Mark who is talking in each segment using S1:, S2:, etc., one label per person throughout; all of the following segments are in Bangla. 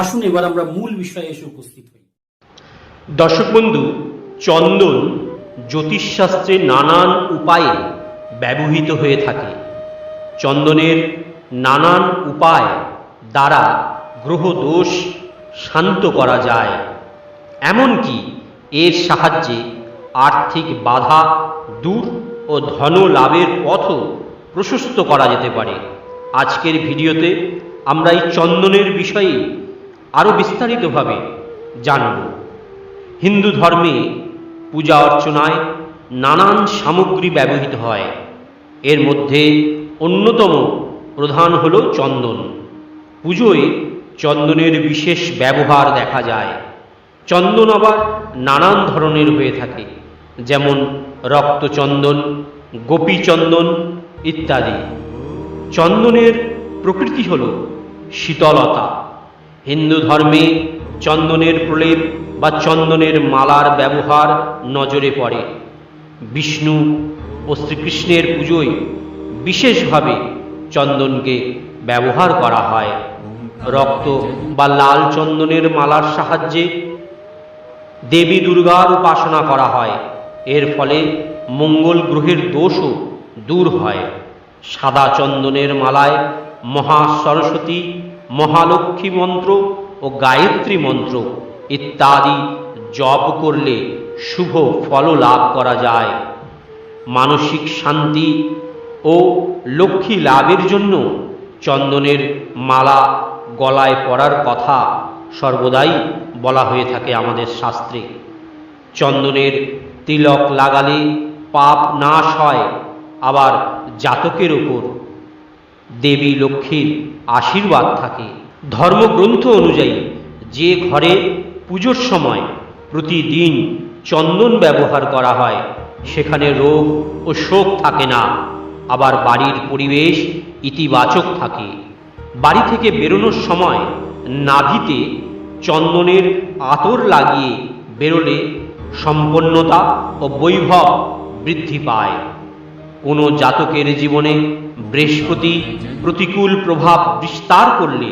S1: আসুন, এবার আমরা মূল বিষয়ে এসে উপস্থিত হই।
S2: দর্শক বন্ধু, চন্দন জ্যোতিষশাস্ত্রে নানান উপায়ে ব্যবহৃত হয়ে থাকে। চন্দনের নানান উপায় দ্বারা গ্রহ দোষ শান্ত করা যায়। এমনকি এর সাহায্যে আর্থিক বাধা, দূর ও ধন লাভের পথও প্রশস্ত করা যেতে পারে। আজকের ভিডিওতে আমরা এই চন্দনের বিষয়ে আরও বিস্তারিতভাবে জানব। হিন্দু ধর্মে পূজা অর্চনায় নানান সামগ্রী ব্যবহৃত হয়। এর মধ্যে অন্যতম প্রধান হল চন্দন। পুজোয় চন্দনের বিশেষ ব্যবহার দেখা যায়। চন্দন আবার নানান ধরনের হয়ে থাকে, যেমন রক্তচন্দন, গোপীচন্দন ইত্যাদি। চন্দনের প্রকৃতি হল শীতলতা। হিন্দু ধর্মে চন্দনের প্রলেপ বা চন্দনের মালার ব্যবহার নজরে পড়ে। বিষ্ণু ও শ্রীকৃষ্ণের পুজোয় বিশেষভাবে চন্দনকে ব্যবহার করা হয়। রক্ত বা লাল চন্দনের মালার সাহায্যে দেবী দুর্গার উপাসনা করা হয়। এর ফলে মঙ্গল গ্রহের দোষও দূর হয়। সাদা চন্দনের মালায় মহা সরস্বতী মহালক্ষ্মী মন্ত্র ও গায়ত্রী মন্ত্র ইত্যাদি জপ করলে শুভ ফল লাভ করা যায়। মানসিক শান্তি ও লক্ষ্মী লাভের জন্য চন্দনের মালা গলায় পরার কথা সর্বদাই বলা হয়ে থাকে আমাদের শাস্ত্রে। চন্দনের তিলক লাগালে পাপ নাশ হয়, আবার জাতকের ওপর দেবী লক্ষ্মীর আশীর্বাদ থাকে। ধর্মগ্রন্থ অনুযায়ী যে ঘরে পুজোর সময় প্রতিদিন চন্দন ব্যবহার করা হয়, সেখানে রোগ ও শোক থাকে না। আবার বাড়ির পরিবেশ ইতিবাচক থাকে। বাড়ি থেকে বেরোনোর সময় নাভিতে চন্দনের আতর লাগিয়ে বেরোলে সম্পন্নতা ও বৈভব বৃদ্ধি পায়। কোনো জাতকের জীবনে বৃহস্পতি প্রতিকূল প্রভাব বিস্তার করলে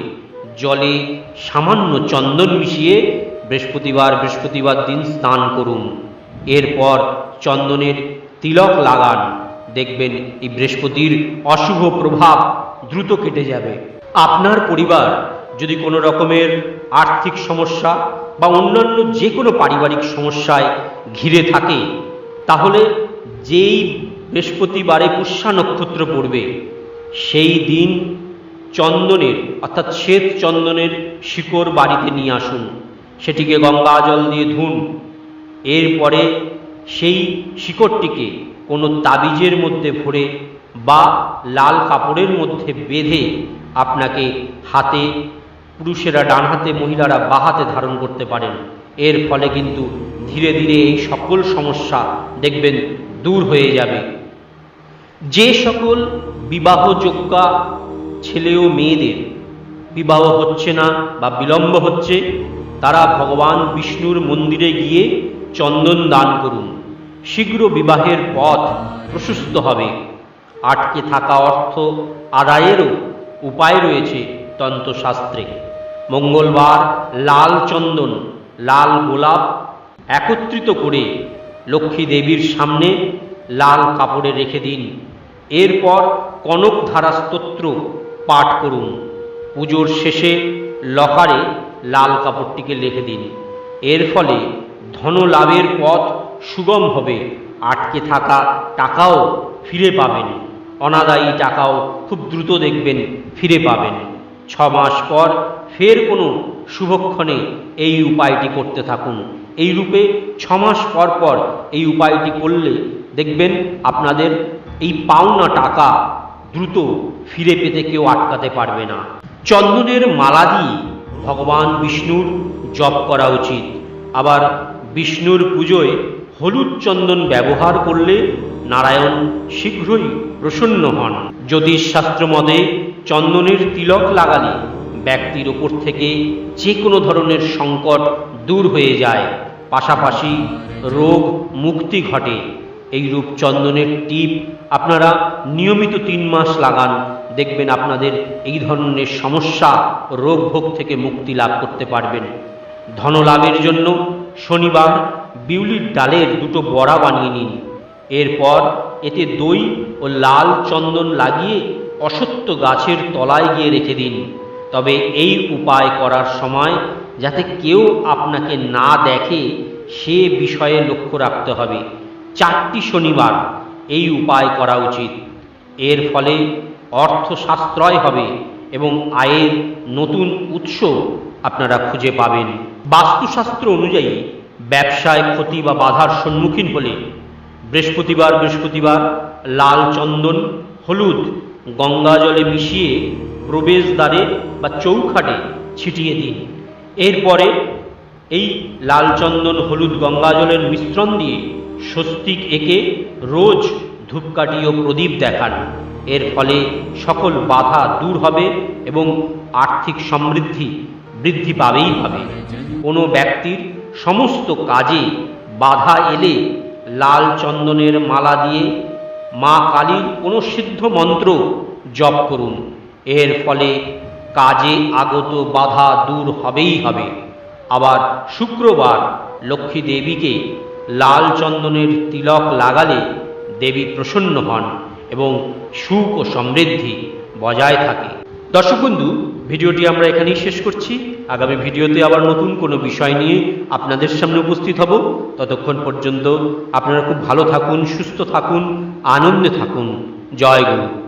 S2: জলে সামান্য চন্দন মিশিয়ে বৃহস্পতিবার বৃহস্পতিবার দিন স্নান করুন। এরপর চন্দনের তিলক লাগান। দেখবেন এই বৃহস্পতির অশুভ প্রভাব দ্রুত কেটে যাবে। আপনার পরিবার যদি কোনো রকমের আর্থিক সমস্যা বা অন্যান্য যে কোনো পারিবারিক সমস্যায় ঘিরে থাকে, তাহলে যেই বৃহস্পতিবারে পুষ্যা নক্ষত্র পড়বে। সেই দিন চন্দনের, অর্থাৎ শ্বেত চন্দনের শিকড় বাড়িতে নিয়ে আসুন। সেটিকে গঙ্গা জল দিয়ে ধুন। এরপরে সেই শিকড়টিকে কোনো তাবিজের মধ্যে ভরে বা লাল কাপড়ের মধ্যে বেঁধে আপনাকে হাতে, পুরুষেরা ডান হাতে মহিলারা বা হাতে ধারণ করতে পারেন। এর ফলে কিন্তু ধীরে ধীরে এই সকল সমস্যা দেখবেন দূর হয়ে যাবে। যে সকল বিবাহযোগ্যা ছেলে ও মেয়েদের বিবাহ হচ্ছে না বা বিলম্ব হচ্ছে, তারা ভগবান বিষ্ণুর মন্দিরে গিয়ে চন্দন দান করুন। শীঘ্র বিবাহের পথ প্রশস্ত হবে। আটকে থাকা অর্থ আদায়েরও উপায় রয়েছে তন্ত্রশাস্ত্রে। মঙ্গলবার লাল চন্দন, লাল গোলাপ একত্রিত করে লক্ষ্মী দেবীর সামনে লাল কাপড়ে রেখে দিন। এরপর কনক ধারা স্তোত্র পাঠ করুন। পুজোর শেষে লকারে লাল কাপড়টিকে লিখে দিন। এর ফলে ধন লাভের পথ সুগম হবে। আটকে থাকা টাকাও ফিরে পাবেন। অনাদায়ী টাকাও খুব দ্রুত দেখবেন, ফিরে পাবেন। ছ মাস পর ফের কোনো শুভক্ষণে এই উপায়টি করতে থাকুন। এই রূপে ছ মাস পর পর এই উপায়টি করলে দেখবেন আপনাদের এই পাওনা টাকা দ্রুত ফিরে পেতে কেউ আটকাতে পারবে না। চন্দনের মালা দিয়ে ভগবান বিষ্ণুর জপ করা উচিত। আবার বিষ্ণুর পুজোয় হলুদ চন্দন ব্যবহার করলে নারায়ণ শীঘ্রই প্রসন্ন হন। জ্যোতিষ শাস্ত্র মতে চন্দনের তিলক লাগালে ব্যক্তির ওপর থেকে যে কোনো ধরনের সংকট দূর হয়ে যায়। পাশাপাশি রোগ মুক্তি ঘটে। এই রূপ চন্দনের টিপ আপনারা নিয়মিত তিন মাস লাগান। দেখবেন আপনাদের এই ধরনের সমস্যা রোগ ভোগ থেকে মুক্তি লাভ করতে পারবেন। ধনলাভের জন্য শনিবার বিউলির ডালের দুটো বড়া বানিয়ে নিন। এরপর এতে দই ও লাল চন্দন লাগিয়ে অসত্য গাছের তলায় গিয়ে রেখে দিন। তবে এই উপায় করার সময় যাতে কেউ আপনাকে না দেখে সে বিষয়ে লক্ষ্য রাখতে হবে। চারটি শনিবার এই উপায় করা উচিত। এর ফলে অর্থ সাশ্রয় হবে এবং আয়ের নতুন উৎস আপনারা খুঁজে পাবেন। বাস্তুশাস্ত্র অনুযায়ী ব্যবসায় ক্ষতি বা বাধার সম্মুখীন হলে বৃহস্পতিবার বৃহস্পতিবার লাল চন্দন, হলুদ, গঙ্গা জলে মিশিয়ে প্রবেশদ্বারে বা চৌখাটে ছিটিয়ে দিন। এরপরে এই লাল চন্দন হলুদ গঙ্গা জলের মিশ্রণ দিয়ে স্বস্তিক এঁকে রোজ ধূপকাঠি ও প্রদীপ দেখান। এর ফলে সকল বাধা দূর হবে এবং আর্থিক সমৃদ্ধি বৃদ্ধি পাবেই হবে। কোনো ব্যক্তির সমস্ত কাজে বাধা এলে লাল চন্দনের মালা দিয়ে মা কালীর কোনো সিদ্ধ মন্ত্র জপ করুন। এর ফলে কাজে আগত বাধা দূর হবেই হবে। আবার শুক্রবার লক্ষ্মী দেবীকে লাল চন্দনের তিলক লাগালে দেবী প্রসন্ন হন এবং সুখ ও সমৃদ্ধি বজায় থাকে। দর্শক বন্ধু, ভিডিওটি আমরা এখানেই শেষ করছি। আগামী ভিডিওতে আবার নতুন কোনো বিষয় নিয়ে আপনাদের সামনে উপস্থিত হব। ততক্ষণ পর্যন্ত আপনারা খুব ভালো থাকুন, সুস্থ থাকুন, আনন্দে থাকুন। জয় গুরু।